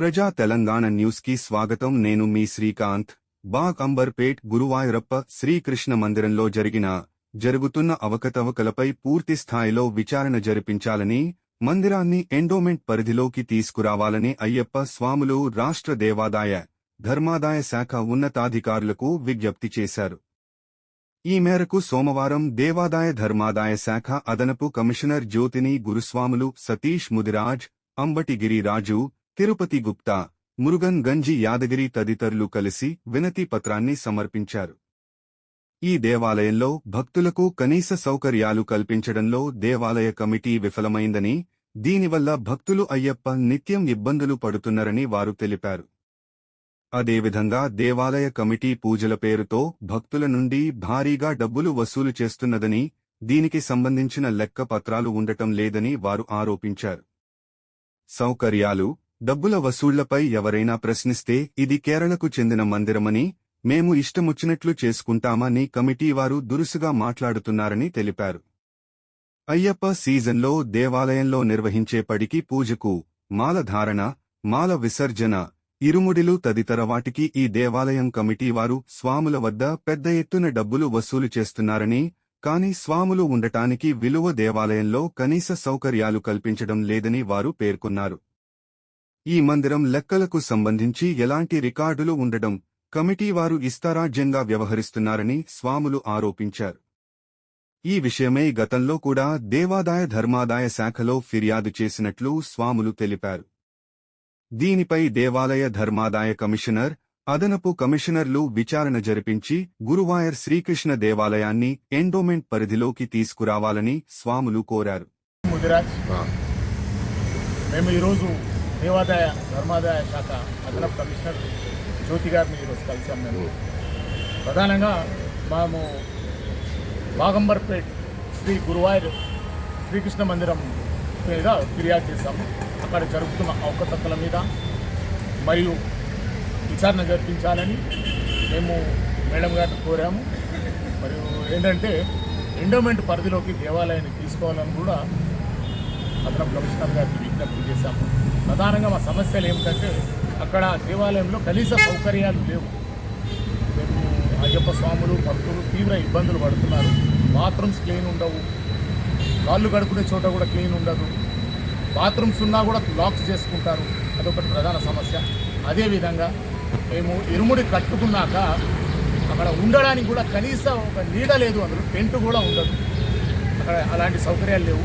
ప్రజా తెలంగాణ న్యూస్కి స్వాగతం. నేను మీ శ్రీకాంత్. బాగ్ అంబర్పేట్ గురువాయూరప్ప శ్రీకృష్ణ మందిరంలో జరిగిన జరుగుతున్న అవకతవకలపై పూర్తి స్థాయిలో విచారణ జరిపించాలని మందిరాన్ని ఎండోమెంట్ పరిధిలోకి తీసుకురావాలని అయ్యప్ప స్వాములు రాష్ట్ర దేవాదాయ ధర్మాదాయ శాఖ ఉన్నతాధికారులకు విజ్ఞప్తి చేశారు. ఈ మేరకు సోమవారం దేవాదాయ ధర్మాదాయ శాఖ అదనపు కమిషనర్ జ్యోతిని గురుస్వాములు సతీష్ ముదిరాజ్ అంబటిగిరి రాజు తిరుపతి గుప్తా మురుగన్ గంజి యాదగిరి తదితరులు కలిసి వినతి పత్రాన్ని సమర్పించారు. ఈ దేవాలయంలో భక్తులకు కనీస సౌకర్యాలు కల్పించడంలో దేవాలయ కమిటీ విఫలమైందని దీనివల్ల భక్తులు అయ్యప్ప నిత్యం ఇబ్బందులు పడుతున్నారని వారు తెలిపారు. అదేవిధంగా దేవాలయ కమిటీ పూజల పేరుతో భక్తుల నుండి భారీగా డబ్బులు వసూలు చేస్తున్నదని దీనికి సంబంధించిన లెక్క పత్రాలు ఉండటం లేదని వారు ఆరోపించారు. సౌకర్యాలు డబ్బుల వసూళ్ళపై ఎవరైనా ప్రశ్నిస్తే ఇది కేరళకు చెందిన మందిరమని మేము ఇష్టమొచ్చినట్లు చేసుకుంటామని కమిటీ వారు దురుసుగా మాట్లాడుతున్నారని తెలిపారు. అయ్యప్ప సీజన్లో దేవాలయంలో నిర్వహించే పడికి పూజకు మాలధారణ మాల విసర్జన ఇరుముడిలు తదితర వాటికి ఈ దేవాలయం కమిటీ వారు స్వాముల వద్ద పెద్ద ఎత్తున డబ్బులు వసూలు చేస్తున్నారని కాని స్వాములు ఉండటానికి విలువ దేవాలయంలో కనీస సౌకర్యాలు కల్పించడం లేదని వారు పేర్కొన్నారు. ఈ మందిరం లెక్కలకు సంబంధించి ఎలాంటి రికార్డులు ఉండడం కమిటీ వారు ఇస్తారాజ్యంగా వ్యవహరిస్తున్నారని స్వాములు ఆరోపించారు. ఈ విషయమై గతంలో కూడా దేవాదాయ ధర్మాదాయ శాఖలో ఫిర్యాదు చేసినట్లు స్వాములు తెలిపారు. దీనిపై దేవాలయ ధర్మాదాయ కమిషనర్ అదనపు కమిషనర్లు విచారణ జరిపించి గురువాయర్ శ్రీకృష్ణ దేవాలయాన్ని ఎండోమెంట్ పరిధిలోకి తీసుకురావాలని స్వాములు కోరారు. మేము ఈరోజు దేవాదాయ ధర్మాదాయ శాఖ అదనపు కమిషనర్ జ్యోతి గారిని ఈరోజు కలిసాం మేము. ప్రధానంగా మేము బాగంబర్పేట్ శ్రీ గురువాయూర్ శ్రీకృష్ణ మందిరం మీద ఫిర్యాదు చేశాము. అక్కడ జరుగుతున్న అవకతవకల మీద మరియు విచారణ జరిపించాలని మేము మేడం గారిని కోరాము. మరియు ఏంటంటే ఎండోమెంట్ పరిధిలోకి దేవాలయాన్ని తీసుకోవాలని కూడా అదనపు కమిషనర్ గారికి విజ్ఞప్తి చేశాము. ప్రధానంగా మా సమస్యలు ఏమిటంటే అక్కడ దేవాలయంలో కనీస సౌకర్యాలు లేవు. మేము అయ్యప్ప స్వాములు భక్తులు తీవ్ర ఇబ్బందులు పడుతున్నారు. బాత్రూమ్స్ క్లీన్ ఉండవు. కాళ్ళు కడుకునే చోట కూడా క్లీన్ ఉండదు. బాత్రూమ్స్ ఉన్నా కూడా లాక్స్ చేసుకుంటారు. అదొకటి ప్రధాన సమస్య. అదేవిధంగా మేము ఇరుముడి కట్టుకున్నాక అక్కడ ఉండడానికి కూడా కనీసం ఒక నీడ లేదు. అందులో టెంట్ కూడా ఉండదు. అక్కడ అలాంటి సౌకర్యాలు లేవు.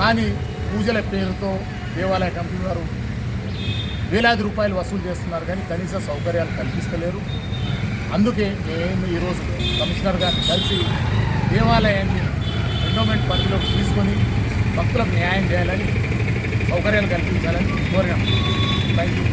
కానీ పూజల పేరుతో దేవాలయ కమిటీ వారు వేలాది రూపాయలు వసూలు చేస్తున్నారు కానీ కనీస సౌకర్యాలు కల్పిస్తలేరు. అందుకే మేము ఈరోజు కమిషనర్ గారిని కలిసి దేవాలయాన్ని ఎండోమెంట్ పరిధిలోకి తీసుకొని భక్తులకు న్యాయం చేయాలని సౌకర్యాలు కల్పించాలని కోరినాం. Thank you